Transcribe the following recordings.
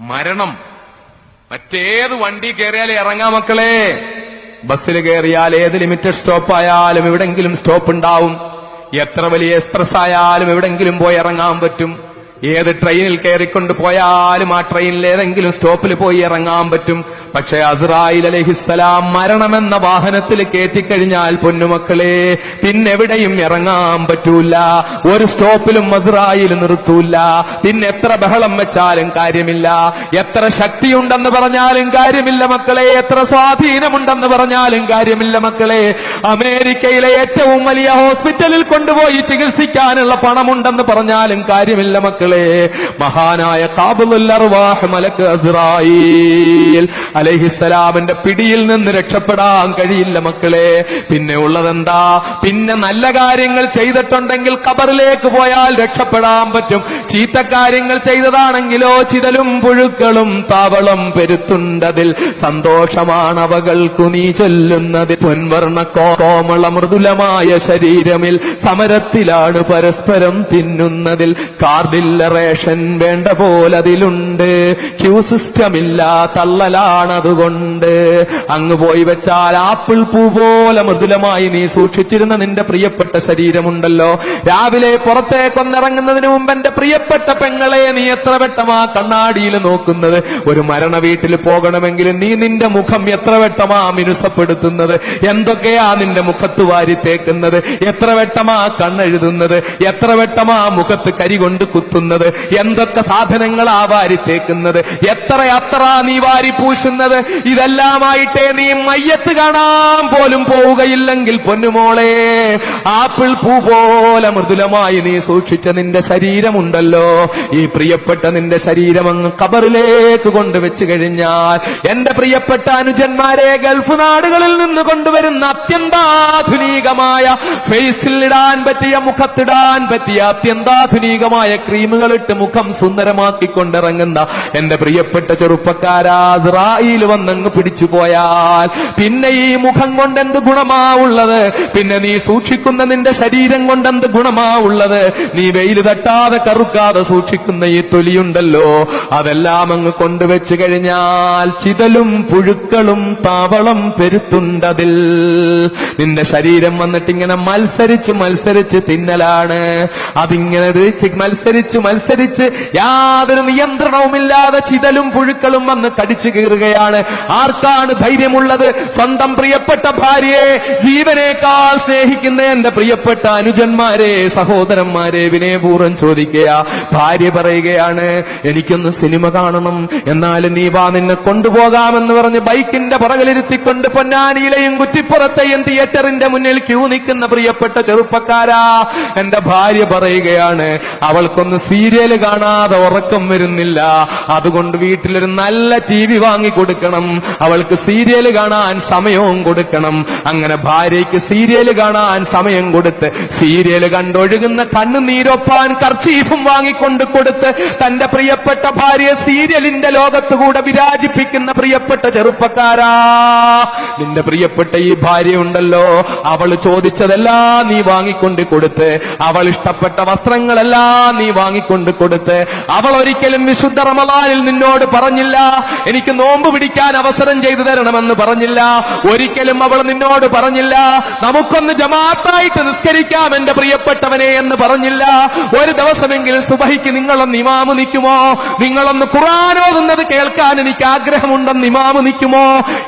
മരണം. മറ്റേത് വണ്ടി കയറിയാലേ ഇറങ്ങാം മക്കളെ. ബസ്സിൽ കയറിയാൽ ഏത് ലിമിറ്റഡ് സ്റ്റോപ്പ് ആയാലും എവിടെങ്കിലും സ്റ്റോപ്പ് ഉണ്ടാവും. എത്ര വലിയ എക്സ്പ്രസ് ആയാലും എവിടെങ്കിലും പോയി ഇറങ്ങാൻ പറ്റും. ഏത് ട്രെയിനിൽ കയറിക്കൊണ്ട് പോയാലും ആ ട്രെയിനിൽ ഏതെങ്കിലും സ്റ്റോപ്പിൽ പോയി ഇറങ്ങാൻ പറ്റും. പക്ഷെ അസ്രായിൽ അലഹിസ്സലാം മരണമെന്ന വാഹനത്തിൽ കയറ്റിക്കഴിഞ്ഞാൽ പൊന്നുമക്കളെ പിന്നെവിടെയും ഇറങ്ങാൻ പറ്റൂല. ഒരു സ്റ്റോപ്പിലും അസ്രായിൽ നിർത്തൂല. പിന്നെ എത്ര ബഹളം വെച്ചാലും കാര്യമില്ല. എത്ര ശക്തിയുണ്ടെന്ന് പറഞ്ഞാലും കാര്യമില്ല മക്കളെ. എത്ര സ്വാധീനമുണ്ടെന്ന് പറഞ്ഞാലും കാര്യമില്ല മക്കളെ. അമേരിക്കയിലെ ഏറ്റവും വലിയ ഹോസ്പിറ്റലിൽ കൊണ്ടുപോയി ചികിത്സിക്കാനുള്ള പണമുണ്ടെന്ന് പറഞ്ഞാലും കാര്യമില്ല മക്കളെ. മഹാനായ കാബുൽ മലക്ക് പിടിയിൽ നിന്ന് രക്ഷപ്പെടാൻ കഴിയില്ല മക്കളെ. പിന്നെ ഉള്ളതെന്താ? പിന്നെ നല്ല കാര്യങ്ങൾ ചെയ്തിട്ടുണ്ടെങ്കിൽ കബറിലേക്ക് പോയാൽ രക്ഷപ്പെടാൻ പറ്റും. ചീത്ത കാര്യങ്ങൾ ചെയ്തതാണെങ്കിലോ ചിതലും പുഴുക്കളും താവളം പെരുത്തുണ്ടതിൽ. സന്തോഷമാണ് അവകൾക്കു നീ ചൊല്ലുന്നത് പൊൻവർണ കോമള മൃദുലമായ ശരീരമിൽ സമരത്തിലാണ് പരസ്പരം തിന്നുന്നതിൽ. കാർഡില്ല റേഷൻ വേണ്ട പോലതിലുണ്ട്. ക്യൂ സിസ്റ്റം ഇല്ല തള്ളലാണതുകൊണ്ട്. അങ്ങ് പോയി വെച്ചാൽ ആപ്പിൾ പൂ പോലെ മൃദുലമായി നീ സൂക്ഷിച്ചിരുന്ന നിന്റെ പ്രിയപ്പെട്ട ശരീരമുണ്ടല്ലോ. രാവിലെ പുറത്തേക്കൊന്നിറങ്ങുന്നതിന് മുമ്പ് എന്റെ പ്രിയപ്പെട്ട പെങ്ങളെ നീ എത്ര വെട്ടമാ കണ്ണാടിയിൽ നോക്കുന്നത്? ഒരു മരണ വീട്ടിൽ പോകണമെങ്കിൽ നീ നിന്റെ മുഖം എത്ര വെട്ടമാ മിനുസപ്പെടുത്തുന്നത്? എന്തൊക്കെയാ നിന്റെ മുഖത്ത് വാരി തേക്കുന്നത്? എത്ര വെട്ടമാ കണ്ണെഴുതുന്നത്? എത്ര വെട്ടമാ മുഖത്ത് കരി കൊണ്ട് കുത്തുന്നത്? എന്തൊക്കെ സാധനങ്ങളാ വാരിത്തേക്കുന്നത് എത്ര അത്ര നീ വാരി പൂശുന്നത്? ഇതെല്ലാമായിട്ടേ നീ മയ്യത്ത് കാണാൻ പോലും പോവുകയില്ലെങ്കിൽ പൊന്നുമോളെ ആപ്പിൾ പൂ പോലെ മൃദുലമായി നീ സൂക്ഷിച്ച നിന്റെ ശരീരമുണ്ടല്ലോ. ഈ പ്രിയപ്പെട്ട നിന്റെ ശരീരം അങ്ങ് കബറിലേക്ക് കൊണ്ടുവച്ചു കഴിഞ്ഞാൽ എന്റെ പ്രിയപ്പെട്ട അനുജന്മാരെ ഗൾഫ് നാടുകളിൽ നിന്ന് കൊണ്ടുവരുന്ന അത്യന്താധുനികമായ ഫേസിൽ ഇടാൻ പറ്റിയ മുഖത്തിടാൻ പറ്റിയ അത്യന്താധുനികമായ ക്രീമുകൾ ഇട്ട് മുഖം സുന്ദരമാക്കിക്കൊണ്ടിറങ്ങുന്ന എന്റെ പ്രിയപ്പെട്ട ചെറുപ്പക്കാരാ ചെറുപ്പക്കാരാസ്രായിൽ വന്നങ്ങ് പിടിച്ചു പോയാൽ പിന്നെ ഈ മുഖം കൊണ്ട് എന്ത് ഗുണമാ ഉള്ളത്? പിന്നെ നീ സൂക്ഷിക്കുന്ന നിന്റെ ശരീരം കൊണ്ട് എന്ത് ഗുണമാ ഉള്ളത്? നീ വെയിൽ തട്ടാതെ കറുക്കാതെ സൂക്ഷിക്കുന്ന ഈ തൊലിയുണ്ടല്ലോ അതെല്ലാം അങ്ങ് കൊണ്ടുവച്ചു കഴിഞ്ഞാൽ ചിതലും പുഴുക്കളും താവളം പെരുത്തുണ്ടതിൽ. നിന്റെ ശരീരം വന്നിട്ട് ഇങ്ങനെ മത്സരിച്ച് മത്സരിച്ച് തിന്നലാണ്. അതിങ്ങനെ രുചി മത്സരിച്ച് മത്സരിച്ച് യാതൊരു നിയന്ത്രണവുമില്ലാതെ ചിതലും പുഴുക്കളും വന്ന് കടിച്ചു കീറുകയാണ്. ആർക്കാണ് ധൈര്യമുള്ളത്? സ്വന്തം പ്രിയപ്പെട്ട ഭാര്യയെ ജീവനേക്കാൾ സ്നേഹിക്കുന്ന എന്റെ പ്രിയപ്പെട്ട അനുജന്മാരെ സഹോദരന്മാരെ വിനയപൂർവം ചോദിക്കുക. ഭാര്യ പറയുകയാണ് എനിക്കൊന്ന് സിനിമ കാണണം. എന്നാലും നീ വാ നിന്നെ കൊണ്ടുപോകാമെന്ന് പറഞ്ഞ് ബൈക്കിന്റെ പുറകിലിരുത്തിക്കൊണ്ട് പൊന്നാനിയിലെയും കുറ്റിപ്പുറത്തെയും തിയേറ്ററിന്റെ മുന്നിൽ ക്യൂ നിൽക്കുന്ന പ്രിയപ്പെട്ട ചെറുപ്പക്കാരാ. എന്റെ ഭാര്യ പറയുകയാണ് അവൾക്കൊന്ന് സീരിയൽ കാണാതെ ഉറക്കം വരുന്നില്ല. അതുകൊണ്ട് വീട്ടിലൊരു നല്ല ടി വി വാങ്ങിക്കൊടുക്കണം അവൾക്ക് സീരിയൽ കാണാൻ സമയവും കൊടുക്കണം. അങ്ങനെ ഭാര്യയ്ക്ക് സീരിയൽ കാണാൻ സമയം കൊടുത്ത് സീരിയൽ കണ്ടൊഴുകുന്ന കണ്ണുനീരൊപ്പാൻ കർച്ചീഫും വാങ്ങിക്കൊണ്ട് കൊടുത്ത് തന്റെ പ്രിയപ്പെട്ട ഭാര്യ സീരിയലിന്റെ ലോകത്തുകൂടെ വിരാജിപ്പിക്കുന്ന പ്രിയപ്പെട്ട ചെറുപ്പക്കാരാ. നിന്റെ പ്രിയപ്പെട്ട ഈ ഭാര്യ ഉണ്ടല്ലോ അവൾ ചോദിച്ചതെല്ലാം നീ വാങ്ങിക്കൊണ്ട് കൊടുത്ത്. അവൾ ഇഷ്ടപ്പെട്ട വസ്ത്രങ്ങളെല്ലാം നീ വാങ്ങിക്കൊണ്ട് കൊടുത്ത് അവൾ ഒരിക്കലും വിശുദ്ധ റമലാനിൽ നിന്നോട് പറഞ്ഞില്ല എനിക്ക് നോമ്പ് പിടിക്കാൻ അവസരം ചെയ്തു തരണമെന്ന് പറഞ്ഞില്ല. ഒരിക്കലും അവൾ നിന്നോട് പറഞ്ഞില്ല നമുക്കൊന്ന് ജമാഅത്തായിട്ട് നിസ്കരിക്കാം എന്റെ പ്രിയപ്പെട്ടവനെ എന്ന് പറഞ്ഞില്ല. ഒരു ദിവസമെങ്കിലും സുബഹിക്ക് നിങ്ങളൊന്ന് ഇമാമു നിൽക്കുമോ? നിങ്ങളൊന്ന് ഓതുന്നത് കേൾക്കാൻ എനിക്ക് ആഗ്രഹമുണ്ടെന്ന് ഇമാമ് നിൽക്കുമോ?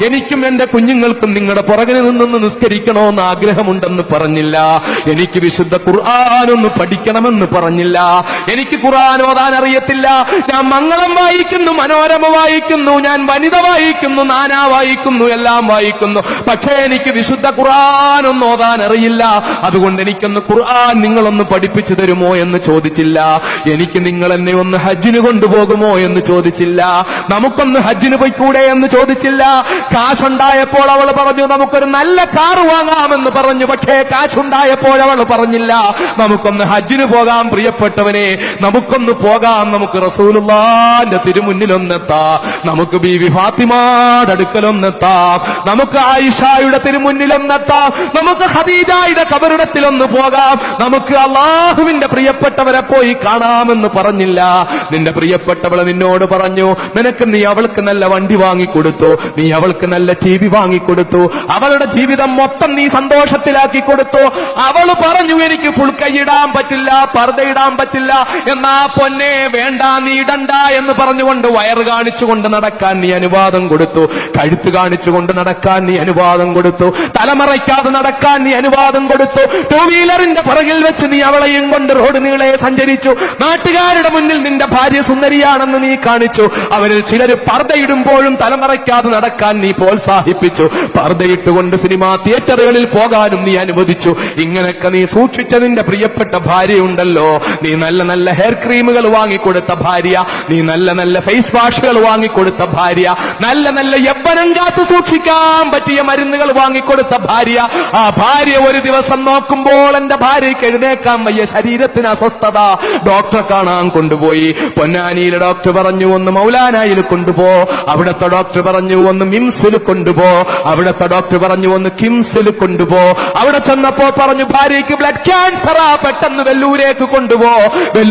എനിക്കും എന്റെ കുഞ്ഞുങ്ങൾക്കും നിങ്ങളുടെ പുറകിന് നിന്നൊന്ന് നിസ്കരിക്കണമെന്ന് ആഗ്രഹമുണ്ടെന്ന് പറഞ്ഞില്ല. എനിക്ക് വിശുദ്ധ ഖുർആൻ ഒന്ന് പഠിക്കണമെന്ന് പറഞ്ഞില്ല. എനിക്ക് ഖുർആൻ ഓതാൻ അറിയത്തില്ല. ഞാൻ മംഗളം വായിക്കുന്നു മനോരമ വായിക്കുന്നു ഞാൻ വനിത വായിക്കുന്നു നാനാ വായിക്കുന്നു എല്ലാം വായിക്കുന്നു. പക്ഷേ എനിക്ക് വിശുദ്ധ ഖുർആൻ ഒന്ന് ഓതാൻ അറിയില്ല. അതുകൊണ്ട് എനിക്കൊന്ന് ഖുർആൻ നിങ്ങളൊന്ന് പഠിപ്പിച്ചു തരുമോ എന്ന് ചോദിച്ചില്ല. എനിക്ക് നിങ്ങൾ എന്നെ ഒന്ന് ഹജ്ജിന് കൊണ്ടുപോകുമോ എന്ന് ചോദിച്ചില്ല. നമുക്കൊന്ന് ഹജ്ജിന് പോയിക്കൂടെ എന്ന് ചോദിച്ചില്ല. കാശുണ്ടായപ്പോൾ അവൾ പറഞ്ഞു നമുക്കൊരു നല്ല കാർ വാങ്ങാമെന്ന് പറഞ്ഞു. പക്ഷേ കാശുണ്ടായപ്പോൾ അവൾ പറഞ്ഞില്ല. നമുക്കൊന്ന് ഹജ്ജിന് പോകാം പ്രിയപ്പെട്ടവനെ. നമുക്കൊന്ന് പോകാം നമുക്ക് റസൂലുള്ളാന്റെ തിരുമുന്നിലൊന്നെത്താം. നമുക്ക് ബീവി ഫാത്തിമാടെ അടുക്കലൊന്നെത്താം. നമുക്ക് ആയിഷായുടെ തിരുമുന്നിലൊന്നെത്താം. നമുക്ക് ഹദീജായുടെ കബറിടത്തിലൊന്ന് പോകാം. നമുക്ക് അള്ളാഹുവിന്റെ പ്രിയപ്പെട്ടവരെ പോയി കാണാമെന്ന് പറഞ്ഞില്ല. നിന്റെ പ്രിയപ്പെട്ടവളെ നിന്നോട് പറഞ്ഞു നിനക്ക് നീ അവൾക്ക് നല്ല വണ്ടി വാങ്ങിക്കൊടുത്തു. നീ അവൾക്ക് നല്ല ടി വി വാങ്ങിക്കൊടുത്തു. അവളുടെ ജീവിതം മൊത്തം നീ സന്തോഷത്തിലാക്കി കൊടുത്തു. അവൾ പറഞ്ഞു എനിക്ക് ഫുൾ കൈയിടാൻ പറ്റില്ല പർദ്ദ ഇടാൻ പറ്റില്ല. എന്നാ പൊന്നെ വേണ്ട നീ ഇടണ്ട എന്ന് പറഞ്ഞുകൊണ്ട് വയറ് കാണിച്ചുകൊണ്ട് നടക്കാൻ നീ അനുവാദം കൊടുത്തു. കഴുത്ത് കാണിച്ചുകൊണ്ട് നടക്കാൻ നീ അനുവാദം കൊടുത്തു. തലമറയ്ക്കാതെ നടക്കാൻ നീ അനുവാദം കൊടുത്തു. ടൂ വീലറിന്റെ പുറകിൽ വെച്ച് നീ അവളെയും കൊണ്ട് റോഡ് നീളെ സഞ്ചരിച്ചു. നാട്ടുകാരുടെ മുന്നിൽ നിന്റെ ഭാര്യ സുന്ദരിയാണെന്ന് നീ കാണിച്ചു. അവരിൽ ചിലർ പർദ്ദയിടുമ്പോഴും തലമറയ്ക്കാതെ നടക്കാൻ നീ പ്രോത്സാഹിപ്പിച്ചു. പർദ്ദയിട്ടുകൊണ്ട് സിനിമാ തിയേറ്ററുകളിൽ പോകാനും നീ അനുവദിച്ചു. ഇങ്ങനെയൊക്കെ നീ സൂക്ഷിച്ച നിന്റെ പ്രിയപ്പെട്ട ഭാര്യയുണ്ടല്ലോ. നീ നല്ല നല്ല ഹെയർ ക്രീമുകൾ വാങ്ങിക്കൊടുത്ത ഭാര്യ നീ നല്ല നല്ല ഫേസ് വാഷുകൾ വാങ്ങിക്കൊടുത്ത ഭാര്യ നല്ല നല്ല യവനം കാത്തു സൂക്ഷിക്കാൻ പറ്റിയ മരുന്നുകൾ വാങ്ങിക്കൊടുത്ത ഭാര്യ. ആ ഭാര്യ ഒരു ദിവസം നോക്കുമ്പോൾ എന്റെ ഭാര്യയ്ക്ക് എഴുന്നേക്കാൻ വയ്യ. ശരീരത്തിന് അസ്വസ്ഥത ഡോക്ടറെ കാണാൻ കൊണ്ടുപോയി. പൊന്നാനിയിലെ ഡോക്ടർ പറഞ്ഞു ഒന്ന് മൗലാനായിൽ കൊണ്ടുപോ. അവിടുത്തെ ഡോക്ടർ പറഞ്ഞു ഒന്ന് മിംസിൽ കൊണ്ടുപോ. അവിടുത്തെ ഡോക്ടർ പറഞ്ഞു ഒന്ന് കിംസിൽ കൊണ്ടുപോ. അവിടെ ചെന്നപ്പോ പറഞ്ഞു ഭാര്യയ്ക്ക് ബ്ലഡ് ക്യാൻസറാ പെട്ടെന്ന് വെല്ലൂരേക്ക് കൊണ്ടുപോ.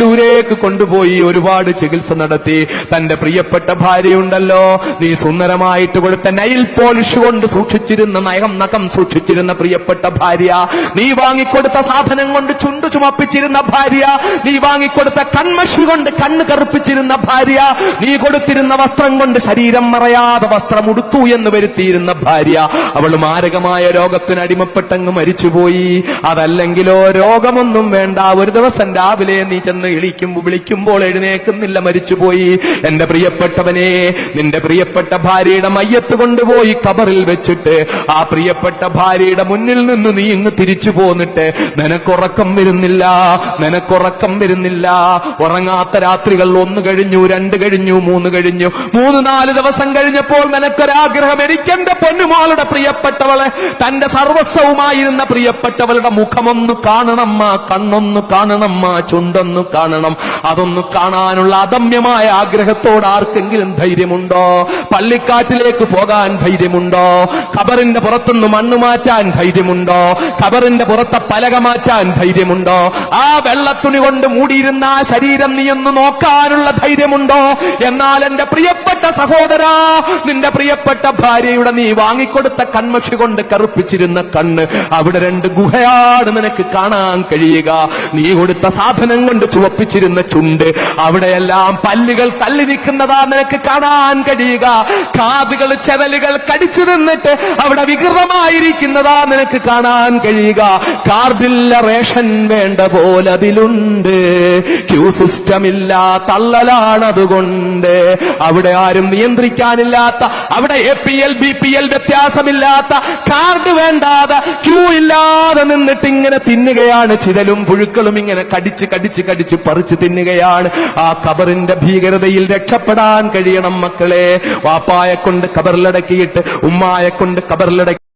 വെല്ലൂരേക്ക് കൊണ്ടുപോയി ഒരുപാട് ചികിത്സ നടത്തി. തന്റെ പ്രിയപ്പെട്ട ഭാര്യയുണ്ടല്ലോ. നീ സുന്ദരമായിട്ട് കൊടുത്ത നൈൽ പോളിഷ് കൊണ്ട് സൂക്ഷിച്ചിരുന്ന നയം നഖം സൂക്ഷിച്ചിരുന്ന പ്രിയപ്പെട്ട ഭാര്യ. നീ വാങ്ങിക്കൊടുത്ത സാധനം കൊണ്ട് ചുണ്ടു ചുമപ്പിച്ചിരുന്ന ഭാര്യ. നീ വാങ്ങിക്കൊടുത്ത കൺമഷി കൊണ്ട് കണ്ണ് കറുപ്പിച്ചിരുന്ന ഭാര്യ. നീ കൊടുത്തിരുന്ന വസ്ത്രം കൊണ്ട് ശരീരം മറയാതെ വസ്ത്രം ഉടുത്തു എന്ന് വരുത്തിയിരുന്ന ഭാര്യ. അവൾ മാരകമായ രോഗത്തിന് അടിമപ്പെട്ടങ്ങ് മരിച്ചുപോയി. അതല്ലെങ്കിലോ രോഗമൊന്നും വേണ്ട. ഒരു ദിവസം രാവിലെ നീ ചെന്ന് ഇളിക്കുമ്പോ വിളിക്കുമ്പോൾ എഴുന്നേക്കുന്നില്ല മരിച്ചുപോയി. എന്റെ പ്രിയപ്പെട്ടവനെ നിന്റെ പ്രിയപ്പെട്ട ഭാര്യയുടെ മയ്യത്ത് കൊണ്ടുപോയി കബറിൽ വെച്ചിട്ട് ആ പ്രിയപ്പെട്ട ഭാര്യയുടെ മുന്നിൽ നിന്ന് നീ ഇങ്ങ് തിരിച്ചു പോന്നിട്ട് നിനക്കുറക്കം വരുന്നില്ല നിനക്കുറക്കം വരുന്നില്ല. ഉറങ്ങാത്ത രാത്രികൾ ഒന്ന് കഴിഞ്ഞു രണ്ട് കഴിഞ്ഞു മൂന്ന് കഴിഞ്ഞു. മൂന്ന് നാല് ദിവസം കഴിഞ്ഞപ്പോൾ നിനക്കൊരാഗ്രഹം. എനിക്കെന്റെ പൊന്നുമാളുടെ പ്രിയപ്പെട്ടവളെ തന്റെ സർവസ്വവുമായിരുന്ന പ്രിയപ്പെട്ടവളുടെ മുഖമൊന്ന് കാണണമ്മ കണ്ണൊന്ന് കാണണമ്മ ചുണ്ടൊന്ന് കാണണം. അതൊന്ന് കാണാനുള്ള അദമ്യമായ ആഗ്രഹത്തോട് ആർക്കെങ്കിലും ധൈര്യമുണ്ടോ? പള്ളിക്കാറ്റിലേക്ക് പോകാൻ ധൈര്യമുണ്ടോ? ഖബറിന്റെ പുറത്തുനിന്ന് മണ്ണ് മാറ്റാൻ ധൈര്യമുണ്ടോ? ഖബറിന്റെ പുറത്തെ പലക മാറ്റാൻ ധൈര്യമുണ്ടോ? ആ വെള്ളത്തുണി കൊണ്ട് മൂടിയിരുന്ന ആ ശരീരം നീ ഒന്ന് നോക്കാനുള്ള ധൈര്യമുണ്ടോ? എന്നാൽ എന്റെ പ്രിയപ്പെട്ട സഹോദരാ നിന്റെ പ്രിയപ്പെട്ട ഭാര്യയുടെ നീ വാങ്ങിക്കൊടുത്ത കൺമക്ഷി കൊണ്ട് കറുപ്പിച്ചിരുന്ന കണ്ണ് അവിടെ രണ്ട് ഗുഹയാണ് നിനക്ക് കാണാൻ കഴിയുക. നീ കൊടുത്ത സാധനം കൊണ്ട് ചുവപ്പിച്ചിരുന്ന ചുണ്ട്. അവിടെയെല്ലാം പല്ലുകൾ തള്ളി നിൽക്കുന്നതാ നിനക്ക് കാണാൻ കഴിയുക. കാതുകൾ ചെവലുകൾ കടിച്ചു നിന്നിട്ട് അവിടെ വികൃതമായിരിക്കുന്നതാ നിനക്ക് കാണാൻ കഴിയുക. കാർഡില്ല റേഷൻ വേണ്ട പോലെ അതിലുണ്ട് ക്യൂ സിസ്റ്റം ഇല്ല തള്ളലാണ് അതുകൊണ്ട് അവിടെ ആരും നിയന്ത്രിക്കാനില്ലാത്ത അവിടെ A P L B P L വ്യത്യാസമില്ലാത്ത card വേണ്ടാതെ ക്യൂ ഇല്ലാതെ നിന്നിട്ട് ഇങ്ങനെ തിന്നുകയാണ് ചിതലും പുഴുക്കളും ഇങ്ങനെ കടിച്ച് കടിച്ച് കടിച്ച് പറിച്ച് തിന്നുകയാണ്. ആ കബറിന്റെ ഭീകരതയിൽ രക്ഷപ്പെടാൻ കഴിയണം മക്കളെ. വാപ്പായെ കൊണ്ട് കബറിലടക്കിയിട്ട് ഉമ്മായെ കൊണ്ട് ഖബറിലടക്കി